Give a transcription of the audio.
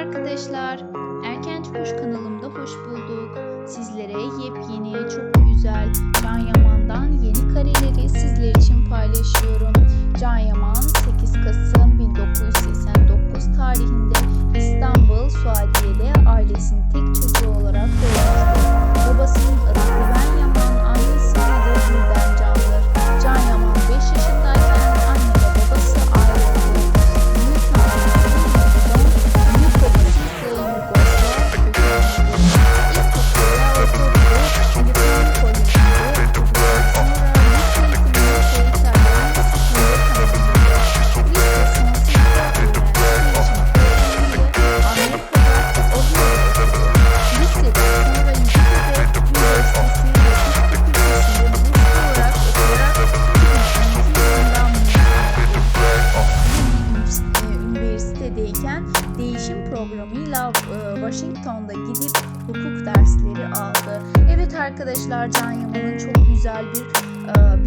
arkadaşlar. Erken Kuş kanalımda hoş bulduk. Sizlere yepyeni, çok güzel Can Yaman'dan yeni kareleri sizler için paylaşıyorum. Can Yaman geçen değişim programıyla e, Washington'da gidip hukuk dersleri aldı. Evet arkadaşlar Can Yaman'ın çok güzel bir e,